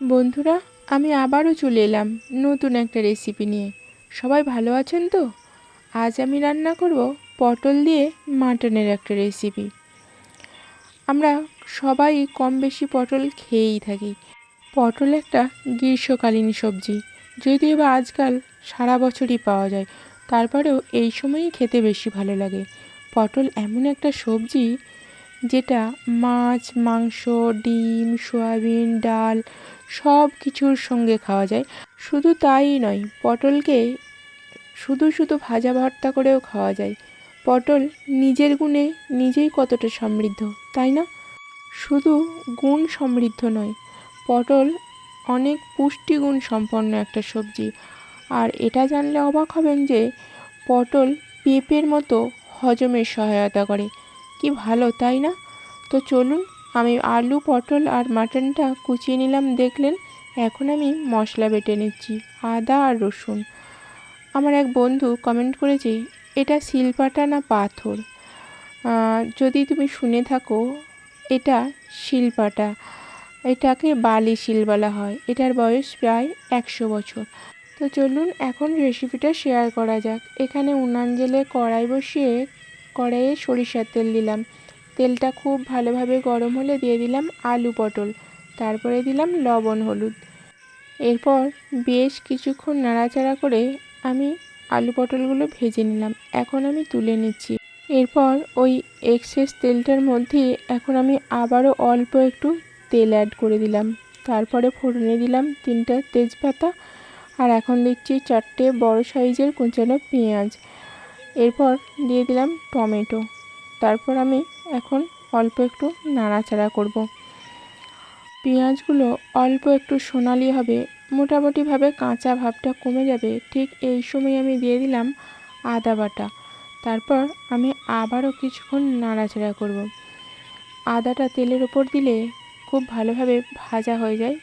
বন্ধুরা, আমি আবারও চলে এলাম নতুন একটা রেসিপি নিয়ে। সবাই ভালো আছেন তো? আজ আমি রান্না করব পটল দিয়ে মাটনের একটা রেসিপি আমরা সবাই কম বেশি পটল খেয়েই থাকি। পটল একটা গ্রীষ্মকালীন সবজি, যদিও বা আজকাল সারা বছরই পাওয়া যায়। তারপরেও এই সময়ই খেতে বেশি ভালো লাগে। পটল এমন একটা সবজি যেটা মাছ, মাংস, ডিম, সয়াবিন, ডাল সব কিছুর সঙ্গে খাওয়া যায়। শুধু তাই নয়, পটলকে শুধু শুধু ভাজা ভর্তা করেও খাওয়া যায়। পটল নিজের গুণে নিজেই কতটা সমৃদ্ধ, তাই না? শুধু গুণ সমৃদ্ধ নয়, পটল অনেক পুষ্টিগুণ সম্পন্ন একটা সবজি। আর এটা জানলে অবাক হবেন যে পটল পেঁপের মতো হজমের সহায়তা করে। কি ভালো, তাই না? তো চলুন, আমি আলু, পটল আর মাটনটা কুচিয়ে নিলাম, দেখলেন? এখন আমি মশলা বেটে নিচ্ছি, আদা আর রসুন। আমার এক বন্ধু কমেন্ট করেছে, এটা শিলপাটা না পাথর? যদি তুমি শুনে থাকো, এটা শিলপাটা। এটাকে বালি শিল বলা হয়। এটার বয়স প্রায় একশো বছর। তো চলুন, এখন রেসিপিটা শেয়ার করা যাক। এখানে উনান জেলে কড়াই বসিয়ে কড়াইয়ে সরিষার তেল দিলাম। তেলটা খুব ভালোভাবে গরম হলে দিয়ে দিলাম আলু পটল, তারপরে দিলাম লবণ হলুদ। এরপর বেশ কিছুক্ষণ নাড়াচাড়া করে আমি আলু পটলগুলো ভেজে নিলাম। এখন আমি তুলে নিচ্ছি। এরপর ওই এক্সেস তেলটার মধ্যে এখন আমি আবারও অল্প একটু তেল অ্যাড করে দিলাম। তারপরে ফোড়নে দিলাম তিনটা তেজপাতা। আর এখন দিচ্ছি চারটে বড় সাইজের কুচানো পেঁয়াজ। এরপর দিয়ে দিলাম টমেটো। তারপর আমি এখন অল্প একটু নাড়াচাড়া করব। পেঁয়াজগুলো অল্প একটু সোনালি হবে, মোটামুটিভাবে কাঁচা ভাবটা কমে যাবে। ঠিক এই সময় আমি দিয়ে দিলাম আদা বাটা। তারপর আমি আবারও কিছুক্ষণ নাড়াচাড়া করব। আদাটা তেলের ওপর দিলে খুব ভালোভাবে ভাজা হয়ে যায়।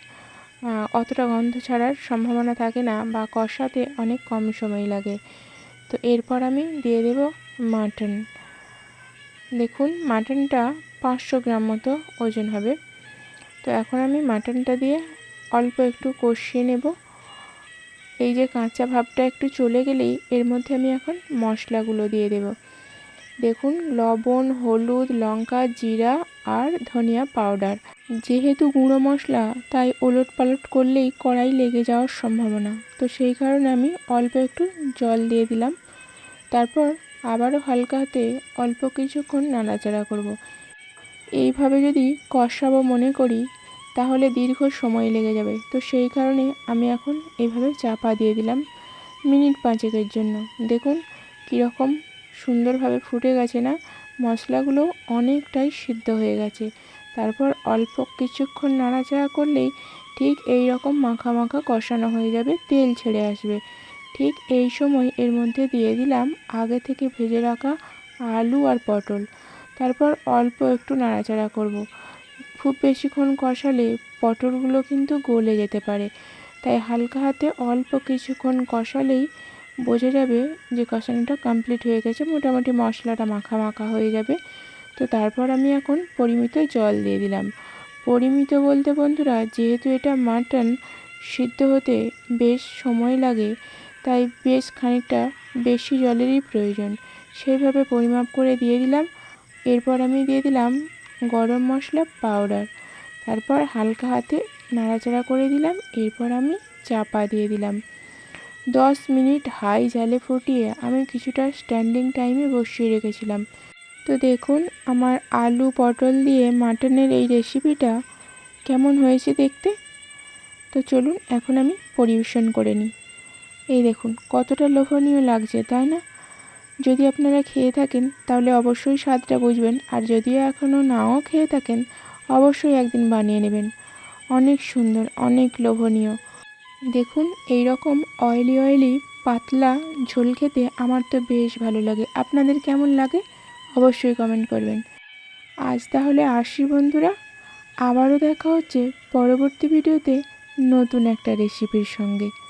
অতটা গন্ধ ছাড়ার সম্ভাবনা থাকে না বা কষাতে অনেক কম সময় লাগে। তো এরপর আমি দিয়ে দেব মাটন। দেখুন, মাটনটা পাঁচশো গ্রাম মতো ওজন হবে। তো এখন আমি মাটনটা দিয়ে অল্প একটু কষিয়ে নেব। এই যে কাঁচা ভাবটা একটু চলে গেলেই এর মধ্যে আমি এখন মশলাগুলো দিয়ে দেব। দেখুন, লবণ, হলুদ, লঙ্কা, জিরা আর ধনিয়া পাউডার। যেহেতু গুঁড়ো মশলা, তাই ওলট পালট করলেই কড়াই লেগে যাওয়ার সম্ভাবনা। তো সেই কারণে আমি অল্প একটু জল দিয়ে দিলাম। তারপর আবারও হালকা হাতে অল্প কিছুক্ষণ নাড়াচাড়া করব। এইভাবে যদি কষাবো মনে করি, তাহলে দীর্ঘ সময় লেগে যাবে। তো সেই কারণে আমি এখন এইভাবে চাপা দিয়ে দিলাম মিনিট পাঁচেকের জন্য। দেখুন কীরকম সুন্দরভাবে ফুটে গেছে না, মশলাগুলো অনেকটাই সিদ্ধ হয়ে গেছে। তারপর অল্প কিছুক্ষণ নাড়াচাড়া করলেই ঠিক এই রকম মাখা মাখা কষানো হয়ে যাবে, তেল ছেড়ে আসবে। ঠিক এই সময় এর মধ্যে দিয়ে দিলাম আগে থেকে ভেজে রাখা আলু আর পটল। তারপর অল্প একটু নাড়াচাড়া করব। খুব বেশিক্ষণ কষালে পটলগুলো কিন্তু গলে যেতে পারে। তাই হালকা হাতে অল্প কিছুক্ষণ কষালেই বোঝা যাবে যে কষানোটা কমপ্লিট হয়ে গেছে, মোটামুটি মশলাটা মাখা মাখা হয়ে যাবে। তো তারপর আমি এখন পরিমিত জল দিয়ে দিলাম। পরিমিত বলতে বন্ধুরা, যেহেতু এটা মাটন, সিদ্ধ হতে বেশ সময় লাগে তাই বেশ খানিকটা বেশি জলেরই প্রয়োজন। সেইভাবে পরিমাপ করে দিয়ে দিলাম। এরপর আমি দিয়ে দিলাম গরম মশলা পাউডার। তারপর হালকা হাতে নাড়াচাড়া করে দিলাম। এরপর আমি চাপা দিয়ে দিলাম। দশ মিনিট হাই জালে ফুটিয়ে আমি কিছুটা স্ট্যান্ডিং টাইমে বসিয়ে রেখেছিলাম। তো দেখুন, আমার আলু পটল দিয়ে মাটনের এই রেসিপিটা কেমন হয়েছে দেখতে? তো চলুন, এখন আমি পরিবেশন করে নিই। এই দেখুন, কতটা লোভনীয় লাগছে, তাই না? যদি আপনারা খেয়ে থাকেন, তাহলে অবশ্যই স্বাদটা বুঝবেন। আর যদিও এখনও নাও খেয়ে থাকেন, অবশ্যই একদিন বানিয়ে নেবেন। অনেক সুন্দর, অনেক লোভনীয়। দেখুন এই রকম অয়েলি অয়েলি পাতলা ঝোল খেতে আমার তো বেশ ভালো লাগে। আপনাদের কেমন লাগে? অবশ্যই কমেন্ট করবেন। আজ তাহলে আসি বন্ধুরা। আবারও দেখা হচ্ছে পরবর্তী ভিডিওতে নতুন একটা রেসিপির সঙ্গে।